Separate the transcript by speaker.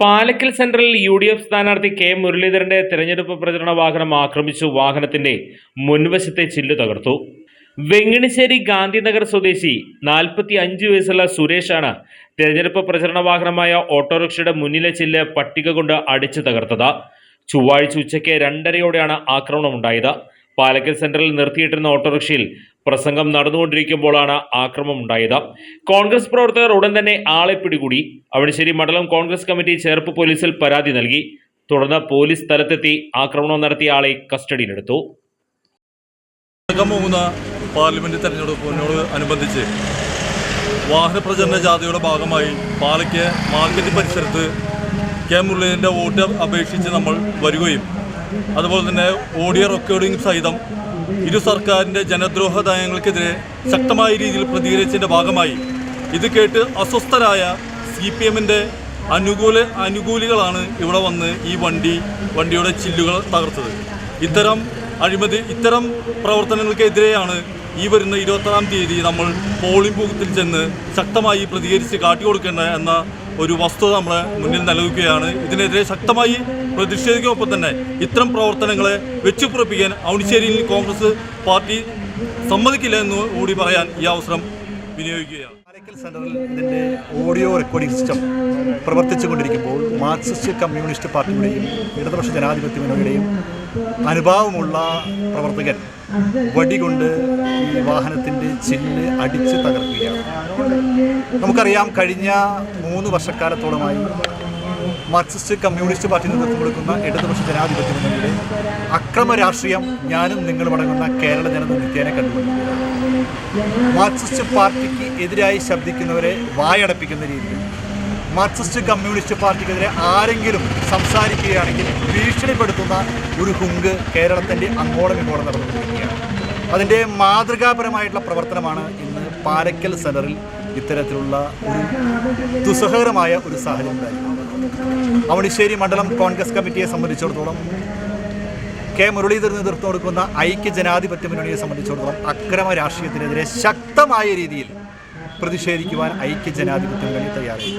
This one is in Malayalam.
Speaker 1: പാലക്കൽ സെൻട്രലിൽ യു ഡി എഫ് സ്ഥാനാർത്ഥി കെ മുരളീധരന്റെ തെരഞ്ഞെടുപ്പ് പ്രചരണ വാഹനം ആക്രമിച്ചു. വാഹനത്തിന്റെ മുൻവശത്തെ ചില്ല് തകർത്തു. വെങ്ങണിശ്ശേരി ഗാന്ധിനഗർ സ്വദേശി നാൽപ്പത്തി അഞ്ച് വയസ്സുള്ള സുരേഷാണ് തെരഞ്ഞെടുപ്പ് പ്രചരണ വാഹനമായ ഓട്ടോറിക്ഷയുടെ മുന്നിലെ ചില്ല് പട്ടിക കൊണ്ട് അടിച്ചു തകർത്തത്. ചൊവ്വാഴ്ച ഉച്ചയ്ക്ക് രണ്ടരയോടെയാണ് ആക്രമണമുണ്ടായത്. പാലക്കൽ സെന്ററിൽ നിർത്തിയിട്ടിരുന്ന ഓട്ടോറിക്ഷയിൽ പ്രസംഗം നടന്നുകൊണ്ടിരിക്കുമ്പോഴാണ് ആക്രമം ഉണ്ടായത്. കോൺഗ്രസ് പ്രവർത്തകർ ഉടൻ തന്നെ ആളെ പിടികൂടി. അവിടശ്ശേരി മണ്ഡലം കോൺഗ്രസ് കമ്മിറ്റി ചേർപ്പ് പോലീസിൽ പരാതി നൽകി. തുടർന്ന് പോലീസ് സ്ഥലത്തെത്തി ആക്രമണം നടത്തിയ ആളെ കസ്റ്റഡിയിലെടുത്തു.
Speaker 2: പാർലമെന്റ് തെരഞ്ഞെടുപ്പിനോട് അനുബന്ധിച്ച് വാഹന പ്രചരണ ജാഥയുടെ ഭാഗമായി പാലയ്ക്ക് മാർക്കറ്റ് പരിസരത്ത് കെ മുരളീധരന്റെ വോട്ട് അപേക്ഷിച്ച് നമ്മൾ വരികയും അതുപോലെ തന്നെ ഓഡിയോ റെക്കോർഡിംഗ് സഹിതം ഇരു സർക്കാരിന്റെ ജനദ്രോഹ നയങ്ങൾക്കെതിരെ ശക്തമായ രീതിയിൽ പ്രതികരിച്ചതിന്റെ ഭാഗമായി ഇത് കേട്ട് അസ്വസ്ഥരായ സി പി എമ്മിന്റെ അനുകൂല അനുകൂലികളാണ് ഇവിടെ വന്ന് ഈ വണ്ടി വണ്ടിയുടെ ചില്ലുകൾ തകർത്തത്. ഇത്തരം അഴിമതി ഇത്തരം പ്രവർത്തനങ്ങൾക്കെതിരെയാണ് ഈ വരുന്ന ഇരുപത്താറാം തീയതി നമ്മൾ പോളിംഗ് ബൂത്തിൽ ചെന്ന് ശക്തമായി പ്രതികരിച്ച് കാട്ടിക്കൊടുക്കേണ്ട എന്ന ഒരു വസ്തുത നമ്മളെ മുന്നിൽ നൽകുകയാണ്. ഇതിനെതിരെ ശക്തമായി പ്രതിഷേധിക്കുമ്പോൾ തന്നെ ഇത്തരം പ്രവർത്തനങ്ങളെ വെച്ചുപുറപ്പിക്കാൻ ഔണിശ്ശേരിയിൽ കോൺഗ്രസ് പാർട്ടി സമ്മതിക്കില്ല എന്ന് കൂടി പറയാൻ ഈ അവസരം വിനിയോഗിക്കുകയാണ്.
Speaker 3: ഇതിന്റെ ഓഡിയോ റെക്കോർഡിംഗ് സിസ്റ്റം പ്രവർത്തിച്ചു കൊണ്ടിരിക്കുമ്പോൾ മാർക്സിസ്റ്റ് കമ്മ്യൂണിസ്റ്റ് പാർട്ടിയുടെയും ഇടതുപക്ഷ ജനാധിപത്യ മുന്നണിയുടെയും അനുഭാവമുള്ള പ്രവർത്തകൻ വടികൊണ്ട് ഈ വാഹനത്തിന്റെ ചില്ല് അടിച്ച് തകർക്കുകയാണ്. നമുക്കറിയാം കഴിഞ്ഞ മൂന്ന് വർഷക്കാലത്തോളമായി മാർക്സിസ്റ്റ് കമ്മ്യൂണിസ്റ്റ് പാർട്ടി നേതൃത്വം കൊടുക്കുന്ന ഇടതുപക്ഷ ജനാധിപത്യ മുന്നണിയുടെ അക്രമ രാഷ്ട്രീയം ഞാനും നിങ്ങളും അടങ്ങുന്ന കേരള ജനത നിത്യേനെ കണ്ടുകൊണ്ടിരിക്കുകയാണ്. മാർക്സിസ്റ്റ് പാർട്ടിക്ക് എതിരായി ശബ്ദിക്കുന്നവരെ വായടപ്പിക്കുന്ന രീതിയിൽ മാർക്സിസ്റ്റ് കമ്മ്യൂണിസ്റ്റ് പാർട്ടിക്കെതിരെ ആരെങ്കിലും സംസാരിക്കുകയാണെങ്കിൽ ഭീഷണിപ്പെടുത്തുന്ന ഒരു ഹുങ്ക് കേരളത്തിന്റെ അങ്ങോളം ഇങ്ങോളം നടന്നുകൊണ്ടിരിക്കുകയാണ്. അതിന്റെ മാതൃകാപരമായിട്ടുള്ള പ്രവർത്തനമാണ് ഇന്ന് പാലക്കൽ സെന്ററിൽ ഇത്തരത്തിലുള്ള ഒരു ദുസ്സഹകരമായ ഒരു സാഹചര്യം ഉണ്ടായിരുന്നു അവണിശ്ശേരി മണ്ഡലം കോൺഗ്രസ് കമ്മിറ്റിയെ സംബന്ധിച്ചിടത്തോളം കെ മുരളീധരൻ നേതൃത്വം കൊടുക്കുന്ന ഐക്യ ജനാധിപത്യ മുന്നണിയെ സംബന്ധിച്ചിടത്തോളം അക്രമ രാഷ്ട്രീയത്തിനെതിരെ ശക്തമായ രീതിയിൽ പ്രതിഷേധിക്കുവാൻ ഐക്യ ജനാധിപത്യം മുന്നണി തയ്യാറായി.